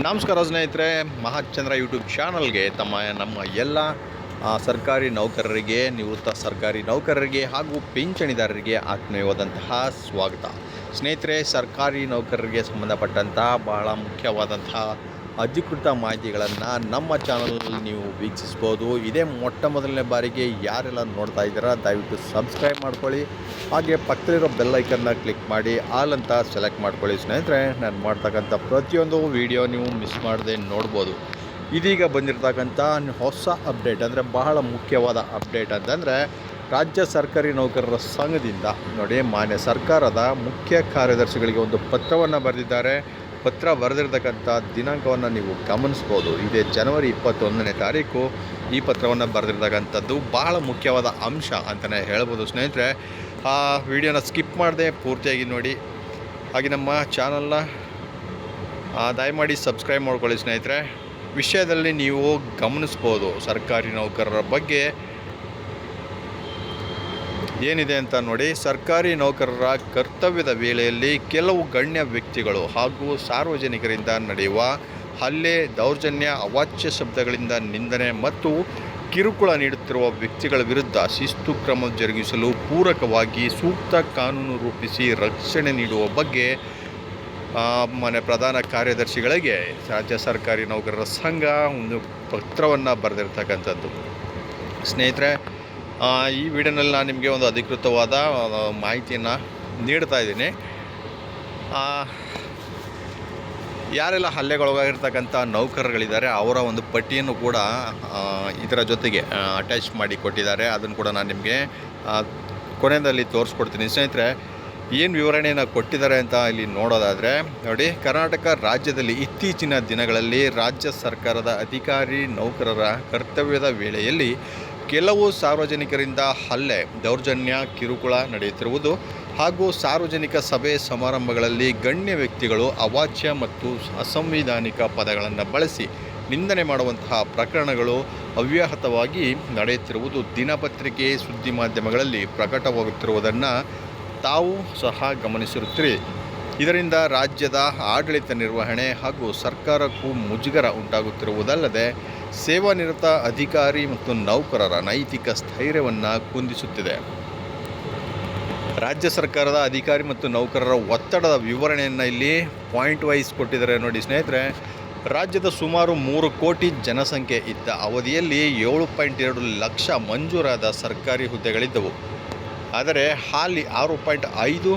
ನಮಸ್ಕಾರ ಸ್ನೇಹಿತರೆ, ಮಹಾಚಂದ್ರ ಯೂಟ್ಯೂಬ್ ಚಾನಲ್ಗೆ ತಮ್ಮ, ನಮ್ಮ ಎಲ್ಲ ಸರ್ಕಾರಿ ನೌಕರರಿಗೆ, ನಿವೃತ್ತ ಸರ್ಕಾರಿ ನೌಕರರಿಗೆ ಹಾಗೂ ಪಿಂಚಣಿದಾರರಿಗೆ ಆತ್ಮೀಯವಾದಂತಹ ಸ್ವಾಗತ. ಸ್ನೇಹಿತರೆ, ಸರ್ಕಾರಿ ನೌಕರರಿಗೆ ಸಂಬಂಧಪಟ್ಟಂತಹ ಬಹಳ ಮುಖ್ಯವಾದಂತಹ ಅಧಿಕೃತ ಮಾಹಿತಿಗಳನ್ನು ನಮ್ಮ ಚಾನಲಲ್ಲಿ ನೀವು ವೀಕ್ಷಿಸ್ಬೋದು. ಇದೇ ಮೊಟ್ಟ ಮೊದಲನೇ ಬಾರಿಗೆ ಯಾರೆಲ್ಲ ನೋಡ್ತಾ ಇದ್ದೀರಾ, ದಯವಿಟ್ಟು ಸಬ್ಸ್ಕ್ರೈಬ್ ಮಾಡ್ಕೊಳ್ಳಿ. ಹಾಗೆ ಪಕ್ಕದಲ್ಲಿರೋ ಬೆಲ್ ಐಕನ್ನ ಕ್ಲಿಕ್ ಮಾಡಿ, ಆಲ್ ಅಂತ ಸೆಲೆಕ್ಟ್ ಮಾಡ್ಕೊಳ್ಳಿ. ಸ್ನೇಹಿತರೆ, ನಾನು ಮಾಡ್ತಕ್ಕಂಥ ಪ್ರತಿಯೊಂದು ವಿಡಿಯೋ ನೀವು ಮಿಸ್ ಮಾಡದೆ ನೋಡ್ಬೋದು. ಇದೀಗ ಬಂದಿರತಕ್ಕಂಥ ಹೊಸ ಅಪ್ಡೇಟ್ ಅಂದರೆ ಬಹಳ ಮುಖ್ಯವಾದ ಅಪ್ಡೇಟ್ ಅಂತಂದರೆ, ರಾಜ್ಯ ಸರ್ಕಾರಿ ನೌಕರರ ಸಂಘದಿಂದ ನೋಡಿ, ಮಾನ್ಯ ಸರ್ಕಾರದ ಮುಖ್ಯ ಕಾರ್ಯದರ್ಶಿಗಳಿಗೆ ಒಂದು ಪತ್ರವನ್ನು ಬರೆದಿದ್ದಾರೆ. ಪತ್ರ ಬರೆದಿರ್ತಕ್ಕಂಥ ದಿನಾಂಕವನ್ನು ನೀವು ಗಮನಿಸ್ಬೋದು. ಇದೇ ಜನವರಿ ಇಪ್ಪತ್ತೊಂದನೇ ತಾರೀಕು ಈ ಪತ್ರವನ್ನು ಬರೆದಿರ್ತಕ್ಕಂಥದ್ದು ಬಹಳ ಮುಖ್ಯವಾದ ಅಂಶ ಅಂತಲೇ ಹೇಳ್ಬೋದು. ಸ್ನೇಹಿತರೆ, ಆ ವಿಡಿಯೋನ ಸ್ಕಿಪ್ ಮಾಡದೆ ಪೂರ್ತಿಯಾಗಿ ನೋಡಿ. ಹಾಗೆ ನಮ್ಮ ಚಾನಲ್ನ ದಯಮಾಡಿ ಸಬ್ಸ್ಕ್ರೈಬ್ ಮಾಡ್ಕೊಳ್ಳಿ ಸ್ನೇಹಿತರೆ. ವಿಷಯದಲ್ಲಿ ನೀವು ಗಮನಿಸ್ಬೋದು ಸರ್ಕಾರಿ ನೌಕರರ ಬಗ್ಗೆ. ಏನಿದೆ ಅಂತ ನೋಡಿ, ಸರ್ಕಾರಿ ನೌಕರರ ಕರ್ತವ್ಯದ ವೇಳೆಯಲ್ಲಿ ಕೆಲವು ಗಣ್ಯ ವ್ಯಕ್ತಿಗಳು ಹಾಗೂ ಸಾರ್ವಜನಿಕರಿಂದ ನಡೆಯುವ ಹಲ್ಲೆ, ದೌರ್ಜನ್ಯ, ಅವಾಚ್ಯ ಶಬ್ದಗಳಿಂದ ನಿಂದನೆ ಮತ್ತು ಕಿರುಕುಳ ನೀಡುತ್ತಿರುವ ವ್ಯಕ್ತಿಗಳ ವಿರುದ್ಧ ಶಿಸ್ತು ಕ್ರಮ ಜರುಗಿಸಲು ಪೂರಕವಾಗಿ ಸೂಕ್ತ ಕಾನೂನು ರೂಪಿಸಿ ರಕ್ಷಣೆ ನೀಡುವ ಬಗ್ಗೆ ಮನೆ ಪ್ರಧಾನ ಕಾರ್ಯದರ್ಶಿಗಳಿಗೆ ರಾಜ್ಯ ಸರ್ಕಾರಿ ನೌಕರರ ಸಂಘ ಒಂದು ಪತ್ರವನ್ನು ಬರೆದಿರ್ತಕ್ಕಂಥದ್ದು. ಸ್ನೇಹಿತರೆ ಈ ವಿಡಿಯೋನಲ್ಲಿ ನಾನು ನಿಮಗೆ ಒಂದು ಅಧಿಕೃತವಾದ ಮಾಹಿತಿಯನ್ನು ನೀಡ್ತಾ ಇದ್ದೀನಿ. ಯಾರೆಲ್ಲ ಹಲ್ಲೆಗೊಳಗಾಗಿರ್ತಕ್ಕಂಥ ನೌಕರರುಗಳಿದ್ದಾರೆ ಅವರ ಒಂದು ಪಟ್ಟಿಯನ್ನು ಕೂಡ ಇದರ ಜೊತೆಗೆ ಅಟ್ಯಾಚ್ ಮಾಡಿ ಕೊಟ್ಟಿದ್ದಾರೆ. ಅದನ್ನು ಕೂಡ ನಾನು ನಿಮಗೆ ಕೊನೆಯಲ್ಲಿ ತೋರಿಸ್ಕೊಡ್ತೀನಿ. ಸ್ನೇಹಿತರೆ, ಏನು ವಿವರಣೆಯನ್ನು ಕೊಟ್ಟಿದ್ದಾರೆ ಅಂತ ಇಲ್ಲಿ ನೋಡೋದಾದರೆ, ನೋಡಿ, ಕರ್ನಾಟಕ ರಾಜ್ಯದಲ್ಲಿ ಇತ್ತೀಚಿನ ದಿನಗಳಲ್ಲಿ ರಾಜ್ಯ ಸರ್ಕಾರದ ಅಧಿಕಾರಿ ನೌಕರರ ಕರ್ತವ್ಯದ ವೇಳೆಯಲ್ಲಿ ಕೆಲವು ಸಾರ್ವಜನಿಕರಿಂದ ಹಲ್ಲೆ, ದೌರ್ಜನ್ಯ, ಕಿರುಕುಳ ನಡೆಯುತ್ತಿರುವುದು ಹಾಗೂ ಸಾರ್ವಜನಿಕ ಸಭೆ ಸಮಾರಂಭಗಳಲ್ಲಿ ಗಣ್ಯ ವ್ಯಕ್ತಿಗಳು ಅವಾಚ್ಯ ಮತ್ತು ಅಸಂವಿಧಾನಿಕ ಪದಗಳನ್ನು ಬಳಸಿ ನಿಂದನೆ ಮಾಡುವಂತಹ ಪ್ರಕರಣಗಳು ಅವ್ಯಾಹತವಾಗಿ ನಡೆಯುತ್ತಿರುವುದು ದಿನಪತ್ರಿಕೆ ಸುದ್ದಿ ಮಾಧ್ಯಮಗಳಲ್ಲಿ ಪ್ರಕಟವಾಗುತ್ತಿರುವುದನ್ನು ತಾವು ಸಹ ಗಮನಿಸಿರುತ್ತೀರಿ. ಇದರಿಂದ ರಾಜ್ಯದ ಆಡಳಿತ ನಿರ್ವಹಣೆ ಹಾಗೂ ಸರ್ಕಾರಕ್ಕೂ ಮುಜುಗರ ಉಂಟಾಗುತ್ತಿರುವುದಲ್ಲದೆ ಸೇವಾನಿರತ ಅಧಿಕಾರಿ ಮತ್ತು ನೌಕರರ ನೈತಿಕ ಸ್ಥೈರ್ಯವನ್ನು ಕುಂದಿಸುತ್ತಿದೆ. ರಾಜ್ಯ ಸರ್ಕಾರದ ಅಧಿಕಾರಿ ಮತ್ತು ನೌಕರರ ಒತ್ತಡದ ವಿವರಣೆಯನ್ನು ಇಲ್ಲಿ ಪಾಯಿಂಟ್ ವೈಸ್ ಕೊಟ್ಟಿದ್ದಾರೆ ನೋಡಿ ಸ್ನೇಹಿತರೆ. ರಾಜ್ಯದ ಸುಮಾರು ಮೂರು ಕೋಟಿ ಜನಸಂಖ್ಯೆ ಇದ್ದ ಅವಧಿಯಲ್ಲಿ ಏಳು ಪಾಯಿಂಟ್ ಎರಡು ಲಕ್ಷ ಮಂಜೂರಾದ ಸರ್ಕಾರಿ ಹುದ್ದೆಗಳಿದ್ದವು. ಆದರೆ ಹಾಲಿ ಆರು ಪಾಯಿಂಟ್ ಐದು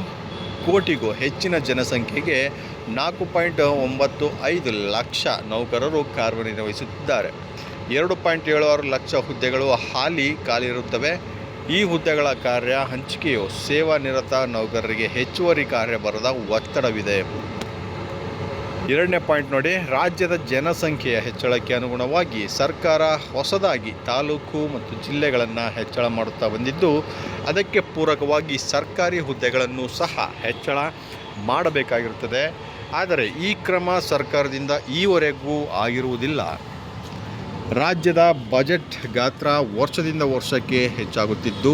ಕೋಟಿಗೂ ಹೆಚ್ಚಿನ ಜನಸಂಖ್ಯೆಗೆ ನಾಲ್ಕು ಪಾಯಿಂಟ್ ಒಂಬತ್ತು ಐದು ಲಕ್ಷ ನೌಕರರು ಕಾರ್ಯನಿರ್ವಹಿಸುತ್ತಿದ್ದಾರೆ ಎರಡು ಪಾಯಿಂಟ್ ಏಳು ಆರು ಲಕ್ಷ ಹುದ್ದೆಗಳು ಹಾಲಿ ಖಾಲಿರುತ್ತವೆ ಈ ಹುದ್ದೆಗಳ ಕಾರ್ಯ ಹಂಚಿಕೆಯು ಸೇವಾನಿರತ ನೌಕರರಿಗೆ ಹೆಚ್ಚುವರಿ ಕಾರ್ಯಭರದ ಒತ್ತಡವಿದೆ. ಎರಡನೇ ಪಾಯಿಂಟ್ ನೋಡಿ, ರಾಜ್ಯದ ಜನಸಂಖ್ಯೆಯ ಹೆಚ್ಚಳಕ್ಕೆ ಅನುಗುಣವಾಗಿ ಸರ್ಕಾರ ಹೊಸದಾಗಿ ತಾಲೂಕು ಮತ್ತು ಜಿಲ್ಲೆಗಳನ್ನು ಹೆಚ್ಚಳ ಮಾಡುತ್ತಾ ಬಂದಿದ್ದು, ಅದಕ್ಕೆ ಪೂರಕವಾಗಿ ಸರ್ಕಾರಿ ಹುದ್ದೆಗಳನ್ನು ಸಹ ಹೆಚ್ಚಳ ಮಾಡಬೇಕಾಗಿರುತ್ತದೆ. ಆದರೆ ಈ ಕ್ರಮ ಸರ್ಕಾರದಿಂದ ಈವರೆಗೂ ಆಗಿರುವುದಿಲ್ಲ. ರಾಜ್ಯದ ಬಜೆಟ್ ಗಾತ್ರ ವರ್ಷದಿಂದ ವರ್ಷಕ್ಕೆ ಹೆಚ್ಚಾಗುತ್ತಿದ್ದು,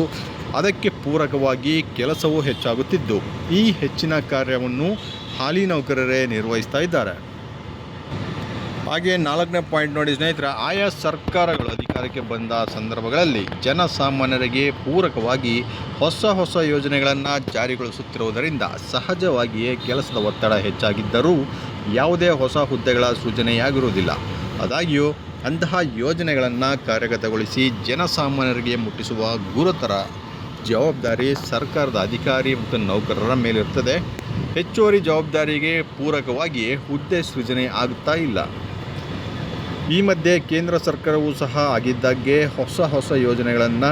ಅದಕ್ಕೆ ಪೂರಕವಾಗಿ ಕೆಲಸವೂ ಹೆಚ್ಚಾಗುತ್ತಿದ್ದು, ಈ ಹೆಚ್ಚಿನ ಕಾರ್ಯವನ್ನು ಹಾಲಿ ನೌಕರರೇ ನಿರ್ವಹಿಸ್ತಾ ಇದ್ದಾರೆ. ಹಾಗೆ ನಾಲ್ಕನೇ ಪಾಯಿಂಟ್ ನೋಡಿ ಸ್ನೇಹಿತರೆ, ಆಯಾ ಸರ್ಕಾರಗಳು ಅಧಿಕಾರಕ್ಕೆ ಬಂದ ಸಂದರ್ಭಗಳಲ್ಲಿ ಜನಸಾಮಾನ್ಯರಿಗೆ ಪೂರಕವಾಗಿ ಹೊಸ ಹೊಸ ಯೋಜನೆಗಳನ್ನು ಜಾರಿಗೊಳಿಸುತ್ತಿರುವುದರಿಂದ ಸಹಜವಾಗಿಯೇ ಕೆಲಸದ ಒತ್ತಡ ಹೆಚ್ಚಾಗಿದ್ದರೂ ಯಾವುದೇ ಹೊಸ ಹುದ್ದೆಗಳ ಸೃಜನೆಯಾಗಿರುವುದಿಲ್ಲ. ಆದಾಗ್ಯೂ, ಅಂತಹ ಯೋಜನೆಗಳನ್ನು ಕಾರ್ಯಗತಗೊಳಿಸಿ ಜನಸಾಮಾನ್ಯರಿಗೆ ಮುಟ್ಟಿಸುವ ಗುರುತರ ಜವಾಬ್ದಾರಿ ಸರ್ಕಾರದ ಅಧಿಕಾರಿ ಮತ್ತು ನೌಕರರ ಮೇಲಿರುತ್ತದೆ. ಹೆಚ್ಚುವರಿ ಜವಾಬ್ದಾರಿಗೆ ಪೂರಕವಾಗಿ ಹುದ್ದೆ ಸೃಜನೆ ಆಗುತ್ತಾ ಇಲ್ಲ. ಈ ಮಧ್ಯೆ ಕೇಂದ್ರ ಸರ್ಕಾರವೂ ಸಹ ಆಗಿದ್ದಾಗೆ ಹೊಸ ಹೊಸ ಯೋಜನೆಗಳನ್ನು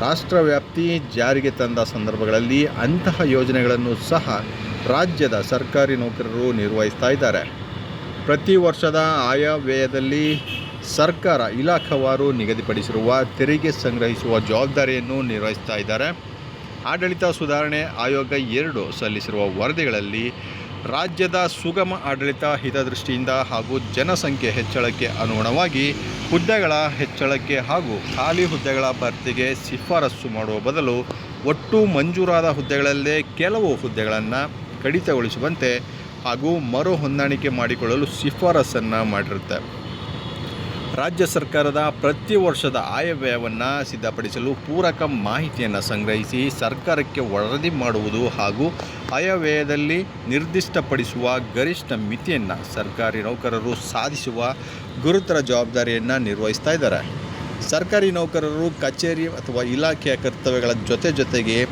ರಾಷ್ಟ್ರವ್ಯಾಪ್ತಿ ಜಾರಿಗೆ ತಂದ ಸಂದರ್ಭಗಳಲ್ಲಿ ಅಂತಹ ಯೋಜನೆಗಳನ್ನು ಸಹ ರಾಜ್ಯದ ಸರ್ಕಾರಿ ನೌಕರರು ನಿರ್ವಹಿಸ್ತಾ ಇದ್ದಾರೆ. ಪ್ರತಿ ವರ್ಷದ ಆಯವ್ಯಯದಲ್ಲಿ ಸರ್ಕಾರ ಇಲಾಖಾವಾರು ನಿಗದಿಪಡಿಸಿರುವ ತೆರಿಗೆ ಸಂಗ್ರಹಿಸುವ ಜವಾಬ್ದಾರಿಯನ್ನು ನಿರ್ವಹಿಸ್ತಾ ಇದ್ದಾರೆ. ಆಡಳಿತ ಸುಧಾರಣೆ ಆಯೋಗ ಎರಡು ಸಲ್ಲಿಸಿರುವ ವರದಿಗಳಲ್ಲಿ ರಾಜ್ಯದ ಸುಗಮ ಆಡಳಿತ ಹಿತದೃಷ್ಟಿಯಿಂದ ಹಾಗೂ ಜನಸಂಖ್ಯೆ ಹೆಚ್ಚಳಕ್ಕೆ ಅನುಗುಣವಾಗಿ ಹುದ್ದೆಗಳ ಹೆಚ್ಚಳಕ್ಕೆ ಹಾಗೂ ಖಾಲಿ ಹುದ್ದೆಗಳ ಭರ್ತಿಗೆ ಶಿಫಾರಸು ಮಾಡುವ ಬದಲು ಒಟ್ಟು ಮಂಜೂರಾದ ಹುದ್ದೆಗಳಲ್ಲೇ ಕೆಲವು ಹುದ್ದೆಗಳನ್ನು ಕಡಿತಗೊಳಿಸುವಂತೆ ಹಾಗೂ ಮರು ಹೊಂದಾಣಿಕೆ ಮಾಡಿಕೊಳ್ಳಲು ಶಿಫಾರಸನ್ನು ಮಾಡಿರುತ್ತೆ. ರಾಜ್ಯ ಸರ್ಕಾರದ ಪ್ರತಿ ವರ್ಷದ ಆಯವ್ಯಯವನ್ನು ಸಿದ್ಧಪಡಿಸಲು ಪೂರಕ ಮಾಹಿತಿಯನ್ನು ಸಂಗ್ರಹಿಸಿ ಸರ್ಕಾರಕ್ಕೆ ವರದಿ ಮಾಡುವುದು ಹಾಗೂ ಆಯವ್ಯಯದಲ್ಲಿ ನಿರ್ದಿಷ್ಟಪಡಿಸುವ ಗರಿಷ್ಠ ಮಿತಿಯನ್ನು ಸರ್ಕಾರಿ ನೌಕರರು ಸಾಧಿಸುವ ಗುರುತರ ಜವಾಬ್ದಾರಿಯನ್ನು ನಿರ್ವಹಿಸ್ತಾ ಇದ್ದಾರೆ. ಸರ್ಕಾರಿ ನೌಕರರು, ಕಚೇರಿ ಅಥವಾ ಇಲಾಖೆಯ ಕರ್ತವ್ಯಗಳ ಜೊತೆ ಜೊತೆಗೆ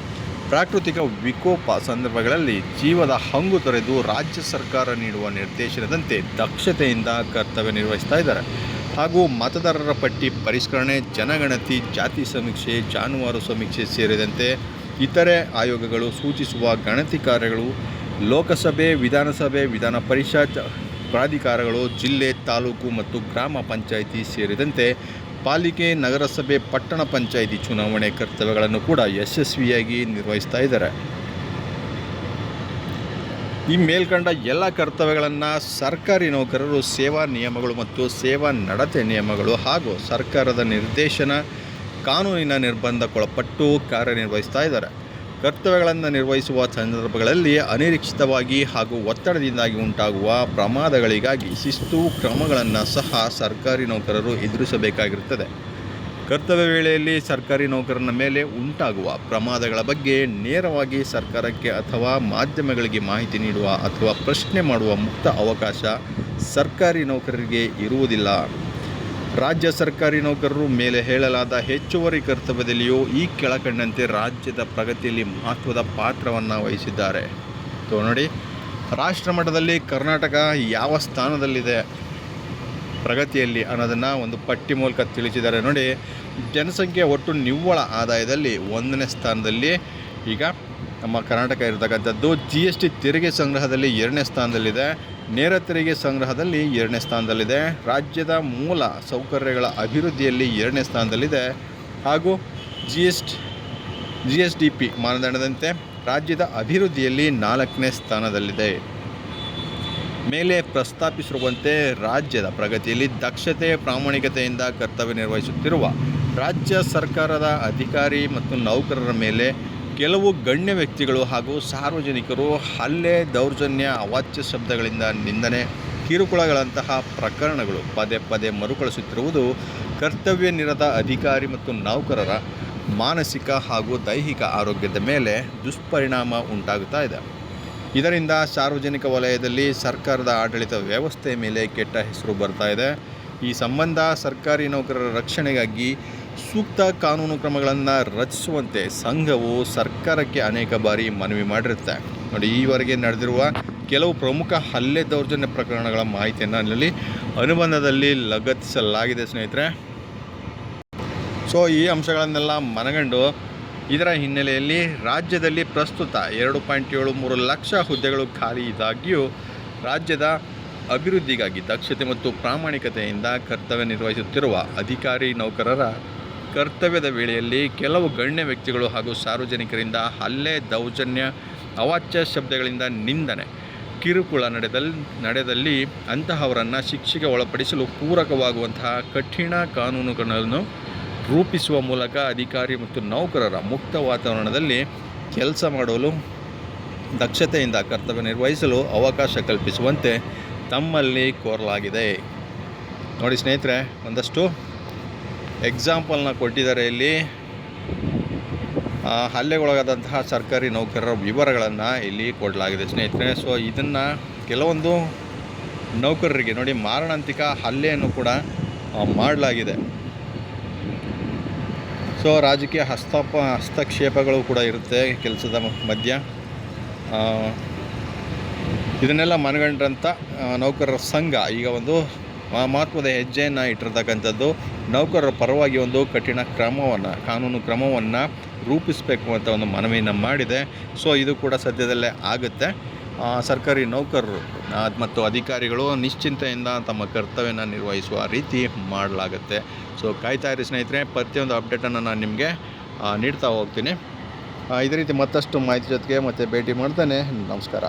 ಪ್ರಾಕೃತಿಕ ವಿಕೋಪ ಸಂದರ್ಭಗಳಲ್ಲಿ ಜೀವದ ಹಂಗು ತೊರೆದು ರಾಜ್ಯ ಸರ್ಕಾರ ನೀಡುವ ನಿರ್ದೇಶನದಂತೆ ದಕ್ಷತೆಯಿಂದ ಕರ್ತವ್ಯ ನಿರ್ವಹಿಸ್ತಾ ಇದ್ದಾರೆ. ಹಾಗೂ ಮತದಾರರ ಪಟ್ಟಿ ಪರಿಷ್ಕರಣೆ, ಜನಗಣತಿ, ಜಾತಿ ಸಮೀಕ್ಷೆ, ಜಾನುವಾರು ಸಮೀಕ್ಷೆ ಸೇರಿದಂತೆ ಇತರೆ ಆಯೋಗಗಳು ಸೂಚಿಸುವ ಗಣತಿ ಕಾರ್ಯಗಳು ಲೋಕಸಭೆ, ವಿಧಾನಸಭೆ, ವಿಧಾನ ಪರಿಷತ್ ಪ್ರಾಧಿಕಾರಗಳು, ಜಿಲ್ಲೆ, ತಾಲೂಕು ಮತ್ತು ಗ್ರಾಮ ಪಂಚಾಯಿತಿ ಸೇರಿದಂತೆ ಪಾಲಿಕೆ, ನಗರಸಭೆ, ಪಟ್ಟಣ ಪಂಚಾಯಿತಿ ಚುನಾವಣೆ ಕರ್ತವ್ಯಗಳನ್ನು ಕೂಡ ಯಶಸ್ವಿಯಾಗಿ ನಿರ್ವಹಿಸ್ತಾ ಇದ್ದಾರೆ. ಈ ಮೇಲ್ಕಂಡ ಎಲ್ಲ ಕರ್ತವ್ಯಗಳನ್ನು ಸರ್ಕಾರಿ ನೌಕರರು, ಸೇವಾ ನಿಯಮಗಳು ಮತ್ತು ಸೇವಾ ನಡತೆ ನಿಯಮಗಳು ಹಾಗೂ ಸರ್ಕಾರದ ನಿರ್ದೇಶನ ಕಾನೂನಿನ ನಿರ್ಬಂಧಕ್ಕೊಳಪಟ್ಟು ಕಾರ್ಯನಿರ್ವಹಿಸ್ತಾ ಇದ್ದಾರೆ. ಕರ್ತವ್ಯಗಳನ್ನು ನಿರ್ವಹಿಸುವ ಸಂದರ್ಭಗಳಲ್ಲಿ ಅನಿರೀಕ್ಷಿತವಾಗಿ ಹಾಗೂ ಒತ್ತಡದಿಂದಾಗಿ ಉಂಟಾಗುವ ಪ್ರಮಾದಗಳಿಗಾಗಿ ಶಿಸ್ತು ಕ್ರಮಗಳನ್ನು ಸಹ ಸರ್ಕಾರಿ ನೌಕರರು ಎದುರಿಸಬೇಕಾಗಿರುತ್ತದೆ. ಕರ್ತವ್ಯ ವೇಳೆಯಲ್ಲಿ ಸರ್ಕಾರಿ ನೌಕರನ ಮೇಲೆ ಉಂಟಾಗುವ ಪ್ರಮಾದಗಳ ಬಗ್ಗೆ ನೇರವಾಗಿ ಸರ್ಕಾರಕ್ಕೆ ಅಥವಾ ಮಾಧ್ಯಮಗಳಿಗೆ ಮಾಹಿತಿ ನೀಡುವ ಅಥವಾ ಪ್ರಶ್ನೆ ಮಾಡುವ ಮುಕ್ತ ಅವಕಾಶ ಸರ್ಕಾರಿ ನೌಕರರಿಗೆ ಇರುವುದಿಲ್ಲ. ರಾಜ್ಯ ಸರ್ಕಾರಿ ನೌಕರರು ಮೇಲೆ ಹೇಳಲಾದ ಹೆಚ್ಚುವರಿ ಕರ್ತವ್ಯದಲ್ಲಿಯೂ ಈ ಕೆಳಕಂಡಂತೆ ರಾಜ್ಯದ ಪ್ರಗತಿಯಲ್ಲಿ ಮಹತ್ವದ ಪಾತ್ರವನ್ನು ವಹಿಸಿದ್ದಾರೆ. ಸೊ ನೋಡಿ ರಾಷ್ಟ್ರ ಮಟ್ಟದಲ್ಲಿ ಕರ್ನಾಟಕ ಯಾವ ಸ್ಥಾನದಲ್ಲಿದೆ, ಪ್ರಗತಿಯಲ್ಲಿ ಅನ್ನೋದನ್ನು ಒಂದು ಪಟ್ಟಿ ಮೂಲಕ ತಿಳಿಸಿದ್ದಾರೆ. ನೋಡಿ, ಜನಸಂಖ್ಯೆ ಒಟ್ಟು ನಿವ್ವಳ ಆದಾಯದಲ್ಲಿ ಒಂದನೇ ಸ್ಥಾನದಲ್ಲಿ ಈಗ ನಮ್ಮ ಕರ್ನಾಟಕ ಇರತಕ್ಕಂಥದ್ದು ಜಿ ಎಸ್ ಟಿ ತೆರಿಗೆ ಸಂಗ್ರಹದಲ್ಲಿ ಎರಡನೇ ಸ್ಥಾನದಲ್ಲಿದೆ. ನೇರ ತೆರಿಗೆ ಸಂಗ್ರಹದಲ್ಲಿ ಎರಡನೇ ಸ್ಥಾನದಲ್ಲಿದೆ. ರಾಜ್ಯದ ಮೂಲ ಸೌಕರ್ಯಗಳ ಅಭಿವೃದ್ಧಿಯಲ್ಲಿ ಎರಡನೇ ಸ್ಥಾನದಲ್ಲಿದೆ. ಹಾಗೂ G S G S D P ಮಾನದಂಡದಂತೆ ರಾಜ್ಯದ ಅಭಿವೃದ್ಧಿಯಲ್ಲಿ ನಾಲ್ಕನೇ ಸ್ಥಾನದಲ್ಲಿದೆ. ಮೇಲೆ ಪ್ರಸ್ತಾಪಿಸಿರುವಂತೆ ರಾಜ್ಯದ ಪ್ರಗತಿಯಲ್ಲಿ ದಕ್ಷತೆ, ಪ್ರಾಮಾಣಿಕತೆಯಿಂದ ಕರ್ತವ್ಯ ನಿರ್ವಹಿಸುತ್ತಿರುವ ರಾಜ್ಯ ಸರ್ಕಾರದ ಅಧಿಕಾರಿ ಮತ್ತು ನೌಕರರ ಮೇಲೆ ಕೆಲವು ಗಣ್ಯ ವ್ಯಕ್ತಿಗಳು ಹಾಗೂ ಸಾರ್ವಜನಿಕರು ಹಲ್ಲೆ, ದೌರ್ಜನ್ಯ, ಅವಾಚ್ಯ ಶಬ್ದಗಳಿಂದ ನಿಂದನೆ, ಕಿರುಕುಳಗಳಂತಹ ಪ್ರಕರಣಗಳು ಪದೇ ಪದೇ ಮರುಕಳಿಸುತ್ತಿರುವುದು ಕರ್ತವ್ಯ ನಿರತ ಅಧಿಕಾರಿ ಮತ್ತು ನೌಕರರ ಮಾನಸಿಕ ಹಾಗೂ ದೈಹಿಕ ಆರೋಗ್ಯದ ಮೇಲೆ ದುಷ್ಪರಿಣಾಮ ಉಂಟಾಗುತ್ತಾ ಇದೆ. ಇದರಿಂದ ಸಾರ್ವಜನಿಕ ವಲಯದಲ್ಲಿ ಸರ್ಕಾರದ ಆಡಳಿತ ವ್ಯವಸ್ಥೆ ಮೇಲೆ ಕೆಟ್ಟ ಹೆಸರು ಬರ್ತಾ ಇದೆ. ಈ ಸಂಬಂಧ ಸರ್ಕಾರಿ ನೌಕರರ ರಕ್ಷಣೆಗಾಗಿ ಸೂಕ್ತ ಕಾನೂನು ಕ್ರಮಗಳನ್ನು ರಚಿಸುವಂತೆ ಸಂಘವು ಸರ್ಕಾರಕ್ಕೆ ಅನೇಕ ಬಾರಿ ಮನವಿ ಮಾಡಿರುತ್ತೆ. ನೋಡಿ, ಈವರೆಗೆ ನಡೆದಿರುವ ಕೆಲವು ಪ್ರಮುಖ ಹಲ್ಲೆ ದೌರ್ಜನ್ಯ ಪ್ರಕರಣಗಳ ಮಾಹಿತಿಯನ್ನು ಅಲ್ಲಿ ಅನುಬಂಧದಲ್ಲಿ ಲಗತ್ತಿಸಲಾಗಿದೆ ಸ್ನೇಹಿತರೆ. ಸೊ, ಈ ಅಂಶಗಳನ್ನೆಲ್ಲ ಮನಗಂಡು ಇದರ ಹಿನ್ನೆಲೆಯಲ್ಲಿ ರಾಜ್ಯದಲ್ಲಿ ಪ್ರಸ್ತುತ ಎರಡು ಪಾಯಿಂಟ್ ಏಳು ಮೂರು ಲಕ್ಷ ಹುದ್ದೆಗಳು ಖಾಲಿ ಇದ್ದಾಗ್ಯೂ ರಾಜ್ಯದ ಅಭಿವೃದ್ಧಿಗಾಗಿ ದಕ್ಷತೆ ಮತ್ತು ಪ್ರಾಮಾಣಿಕತೆಯಿಂದ ಕರ್ತವ್ಯ ನಿರ್ವಹಿಸುತ್ತಿರುವ ಅಧಿಕಾರಿ ನೌಕರರ ಕರ್ತವ್ಯದ ವೇಳೆಯಲ್ಲಿ ಕೆಲವು ಗಣ್ಯ ವ್ಯಕ್ತಿಗಳು ಹಾಗೂ ಸಾರ್ವಜನಿಕರಿಂದ ಹಲ್ಲೆ, ದೌರ್ಜನ್ಯ, ಅವಾಚ್ಯ ಶಬ್ದಗಳಿಂದ ನಿಂದನೆ, ಕಿರುಕುಳ ನಡೆದಲ್ಲಿ ನಡೆದಲ್ಲಿ ಅಂತಹವರನ್ನು ಶಿಕ್ಷೆಗೆ ಒಳಪಡಿಸಲು ಪೂರಕವಾಗುವಂತಹ ಕಠಿಣ ಕಾನೂನುಗಳನ್ನು ರೂಪಿಸುವ ಮೂಲಕ ಅಧಿಕಾರಿ ಮತ್ತು ನೌಕರರ ಮುಕ್ತ ವಾತಾವರಣದಲ್ಲಿ ಕೆಲಸ ಮಾಡಲು ದಕ್ಷತೆಯಿಂದ ಕರ್ತವ್ಯ ನಿರ್ವಹಿಸಲು ಅವಕಾಶ ಕಲ್ಪಿಸುವಂತೆ ತಮ್ಮಲ್ಲಿ ಕೋರಲಾಗಿದೆ. ನೋಡಿ ಸ್ನೇಹಿತರೆ, ಒಂದಷ್ಟು ಎಕ್ಸಾಂಪಲ್ನ ಕೊಟ್ಟಿದ್ದಾರೆ ಇಲ್ಲಿ. ಹಲ್ಲೆಗೊಳಗಾದಂತಹ ಸರ್ಕಾರಿ ನೌಕರರ ವಿವರಗಳನ್ನು ಇಲ್ಲಿ ಕೊಡಲಾಗಿದೆ. ಸ್ನೇಹಿತರೆ ಸೊ ಇದನ್ನು ಕೆಲವೊಂದು ನೌಕರರಿಗೆ ನೋಡಿ, ಮಾರಣಾಂತಿಕ ಹಲ್ಲೆಯನ್ನು ಕೂಡ ಮಾಡಲಾಗಿದೆ. ಸೊ ರಾಜಕೀಯ ಹಸ್ತಪ, ಹಸ್ತಕ್ಷೇಪಗಳು ಕೂಡ ಇರುತ್ತೆ ಕೆಲಸದ ಮಧ್ಯ. ಇದನ್ನೆಲ್ಲ ಮನಗಂಡಂಥ ನೌಕರರ ಸಂಘ, ಈಗ ಒಂದು ಮಹತ್ವದ ಹೆಜ್ಜೆಯನ್ನು ಇಟ್ಟಿರ್ತಕ್ಕಂಥದ್ದು ನೌಕರರ ಪರವಾಗಿ ಒಂದು ಕಠಿಣ ಕ್ರಮವನ್ನು, ಕಾನೂನು ಕ್ರಮವನ್ನು ರೂಪಿಸಬೇಕು ಅಂತ ಒಂದು ಮನವಿಯನ್ನು ಮಾಡಿದೆ. ಸೊ ಇದು ಕೂಡ ಸದ್ಯದಲ್ಲೇ ಆಗುತ್ತೆ. ಸರ್ಕಾರಿ ನೌಕರರು ಮತ್ತು ಅಧಿಕಾರಿಗಳು ನಿಶ್ಚಿಂತೆಯಿಂದ ತಮ್ಮ ಕರ್ತವ್ಯನ ನಿರ್ವಹಿಸುವ ರೀತಿ ಮಾಡಲಾಗುತ್ತೆ. ಸೊ ಕಾಯ್ತಾ ಇರಿ ಸ್ನೇಹಿತರೆ, ಪ್ರತಿಯೊಂದು ಅಪ್ಡೇಟನ್ನು ನಾನು ನಿಮಗೆ ನೀಡ್ತಾ ಹೋಗ್ತೀನಿ. ಇದೇ ರೀತಿ ಮತ್ತಷ್ಟು ಮಾಹಿತಿ ಜೊತೆಗೆ ಮತ್ತೆ ಭೇಟಿ ಮಾಡ್ತಾನೆ. ನಮಸ್ಕಾರ.